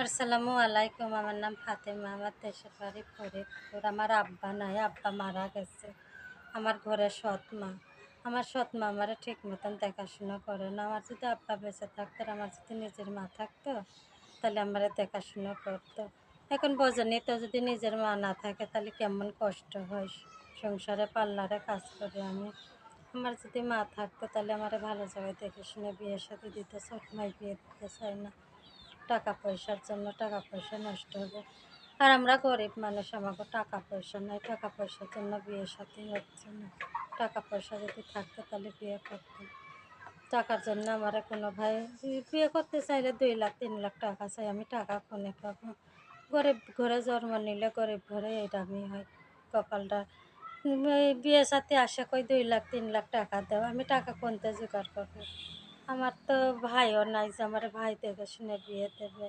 আসসালামু আলাইকুম, আমার নাম ফাতেমা, আমার দেশের বাড়ি ফরিদপুর। আমার আব্বা নাই, আব্বা মারা গেছে। আমার ঘরে সৎ মা আমার সৎ মা আমার ঠিক মতন দেখাশোনা করে না। আমার যদি আব্বা বেঁচে থাকতো, আমার যদি নিজের মা থাকতো, তাহলে আমার দেখাশোনা করতো। এখন বোঝেনি তো, যদি নিজের মা না থাকে, তাহলে কেমন কষ্ট হয়? সংসারে পাল্লারে কাজ করে আমি। আমার যদি মা থাকতো, তাহলে আমার ভালো জায়গায় দেখে শুনে বিয়ের সাথে দিতে ছোট মাই বিয়ে দিতে চাই না। টাকা পয়সার জন্য টাকা পয়সা নষ্ট হবে। আর আমরা গরিব মানুষ আমাকে টাকা পয়সা নাই টাকা পয়সার জন্য বিয়ের সাথে হচ্ছে না। টাকা পয়সা যদি থাকতো তাহলে বিয়ে করতাম। টাকার জন্য আমার কোনো ভাই বিয়ে করতে চাইলে দুই লাখ তিন লাখ টাকা চাই আমি টাকা কোনে পাবো? গরিব ঘরে জন্ম নিলে গরিব ঘরে এরকমই হয়। কপালটা উম, এই বিয়ে সাথে আসে কই দুই লাখ তিন লাখ টাকা দেওয়া আমি টাকা কোনতে জোগাড় করব? আমার তো ভাইও নাই যে আমার ভাই দেখে শুনে বিয়ে দেবে।